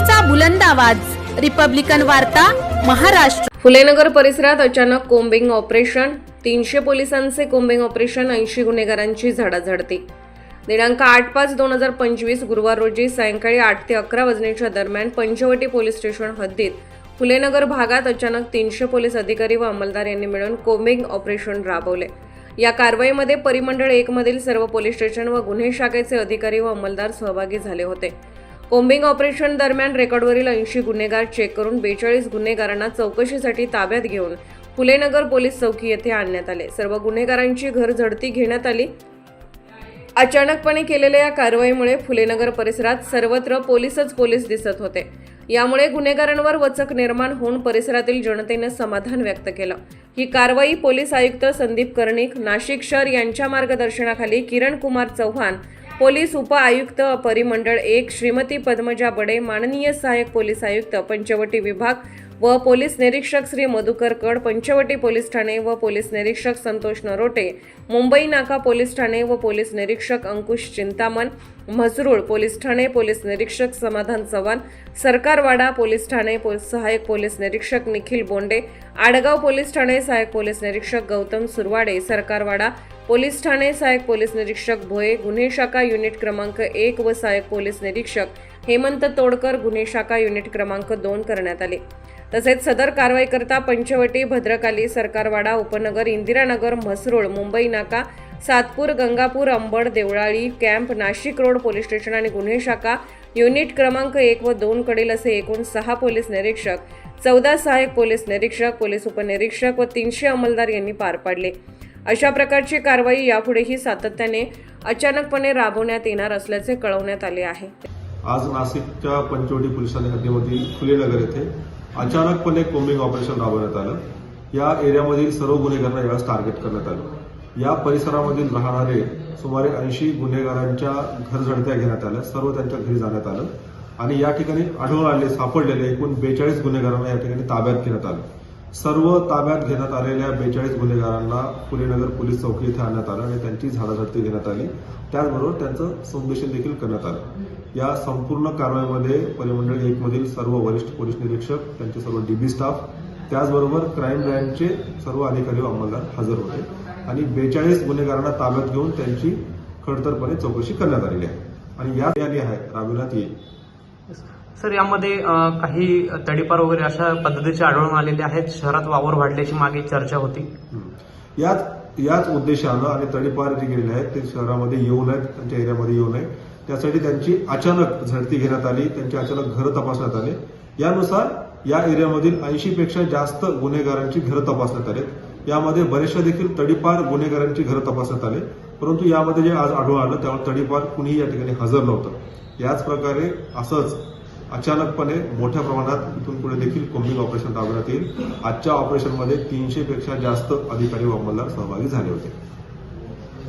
लोकशाहीचा बुलंद आवाज. रिपब्लिकन वार्ता महाराष्ट्र. फुलेनगर परिसरात अचानक कोंबिंग ऑपरेशन. तीनशे पोलिसांचे कोंबिंग ऑपरेशन ऐंशी गुन्हेगारांची झाडाझडती. दिनांक आठ पाच दोन हजार पंचवीस गुरुवार रोजी सायंकाळी आठ ते अकरा वाजण्याच्या दरम्यान पंचवटी पोलीस स्टेशन हद्दीत फुलेनगर भागात अचानक तीनशे पोलीस अधिकारी व अंमलदार यांनी मिळून कोंबिंग ऑपरेशन राबवले. या कारवाईमध्ये परिमंडळ एक मधील सर्व पोलीस स्टेशन व गुन्हे शाखेचे अधिकारी व अंमलदार सहभागी झाले होते. कोम्बिंग ऑपरेशन दरम्यान रेकॉर्डवरील ऐंशी गुन्हेगार चेक करून बेचाळीस गुन्हेगारांना चौकशीसाठी ताब्यात घेऊन फुलेनगर पोलीस चौकी येथे आणण्यात आले. सर्व गुन्हेगारांची घर झडती घेण्यात आली. अचानकपणे केलेल्या या कारवाईमुळे फुलेनगर परिसरात सर्वत्र पोलीसच पोलीस दिसत होते. यामुळे गुन्हेगारांवर वचक निर्माण होऊन परिसरातील जनतेनं समाधान व्यक्त केलं. ही कारवाई पोलीस आयुक्त संदीप कर्णिक नाशिक शहर यांच्या मार्गदर्शनाखाली किरण कुमार चव्हाण पोलीस उपआयुक्त परिमंडळ एक श्रीमती पद्मजा बडे माननीय सहाय्यक पोलीस आयुक्त पंचवटी विभाग व पोलीस निरीक्षक श्री मधुकर कड पंचवटी पोलीस ठाणे व पोलीस निरीक्षक संतोष नरोटे मुंबई नाका पोलीस ठाणे व पोलीस निरीक्षक अंकुश चिंतामन म्हसरूळ पोलीस ठाणे पोलीस निरीक्षक समाधान चव्हाण सरकारवाडा पोलीस ठाणे पो सहाय्यक पोलीस निरीक्षक निखिल बोंडे आडगाव पोलीस ठाणे सहाय्यक पोलीस निरीक्षक गौतम सुरवाडे सरकारवाडा पोलीस ठाणे सहाय्यक पोलीस निरीक्षक भोये गुन्हे शाखा युनिट क्रमांक एक व सहाय्यक पोलीस निरीक्षक हेमंत तोडकर गुन्हे शाखा युनिट क्रमांक दोन करण्यात आले. तसेच सदर कारवाईकरता पंचवटी भद्रकाली सरकारवाडा उपनगर Indiranagar Mhasrul Mumbai Naka Satpur Gangapur Ambad Deolali camp Nashik road police station आणि गुन्हे शाखा युनिट क्रमांक एक व दोन कडील असे एकूण सहा पोलीस निरीक्षक चौदा सहाय्यक पोलीस निरीक्षक पोलीस उपनिरीक्षक व तीनशे अंमलदार यांनी पार पाडले. अशा प्रकारची कारवाई यापुढेही सातत्याने अचानकपणे राबवण्यात येणार असल्याचे कळवण्यात आले आहे. आज नाशिकच्या पंचवटी पोलिसांनी हद्दीमधील फुलेनगर येथे अचानकपणे कोम्बिंग ऑपरेशन राबवण्यात आलं. या एरियामधील सर्व गुन्हेगारांना यावेळेस टार्गेट करण्यात आलं. या परिसरामधील राहणारे सुमारे ऐंशी गुन्हेगारांच्या घर झडत्या घेण्यात आल्या. सर्व त्यांच्या घरी जाण्यात आलं. आणि या ठिकाणी आढळून आले सापडलेले एकूण बेचाळीस गुन्हेगारांना या ठिकाणी ताब्यात घेण्यात आलं. सर्व ताब्यात घेण्यात आलेल्या बेचाळीस गुन्हेगारांना पुणेनगर पोलीस चौकी इथे आणण्यात आलं आणि त्यांची झाडाझडती घेण्यात आली. त्याचबरोबर त्यांचं संदेशन देखील करण्यात आलं. या संपूर्ण कारवाईमध्ये परिमंडळ एक मधील सर्व वरिष्ठ पोलीस निरीक्षक त्यांचे सर्व डीबी स्टाफ त्याचबरोबर क्राईम ब्रँचचे सर्व अधिकारी व अंमलदार हजर होते. आणि बेचाळीस गुन्हेगारांना ताब्यात घेऊन त्यांची खडतरपणे चौकशी करण्यात आलेली आहे. आणि या रॅली आहे. राबविण्यात येईल सर यामध्ये काही तडीपार वगैरे अशा पद्धतीचे आढळून आलेले आहेत? शहरात वावर वाढल्याची मागे चर्चा होती. याच याच उद्देशानं आणि तडीपार जे गेलेले आहेत ते शहरामध्ये येऊ नयेत त्यांच्या एरियामध्ये येऊ नये त्यासाठी त्यांची अचानक झडती घेण्यात आली त्यांची अचानक घरं तपासण्यात आले. यानुसार या एरियामधील ऐंशी पेक्षा जास्त गुन्हेगारांची घरं तपासण्यात आले. यामध्ये बरेचशा देखील तडीपार गुन्हेगारांची घरं तपासण्यात आले. परंतु यामध्ये जे आज आढळून आलं त्यावर तडीपार कुणीही या ठिकाणी हजर नव्हतं. याच प्रकारे असंच अचानकपणे मोठ्या प्रमाणात इथून पुढे देखील कोम्बिंग ऑपरेशन राबवण्यात येईल आजच्या ऑपरेशनमध्ये तीनशे पेक्षा जास्त अधिकारी व अंमलदार सहभागी झाले होते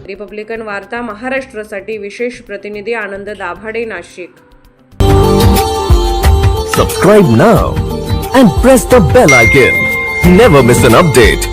रिपब्लिकन वार्ता महाराष्ट्रासाठी विशेष प्रतिनिधी Anand Dabhade Nashik Subscribe now and press the bell icon. Never miss an update.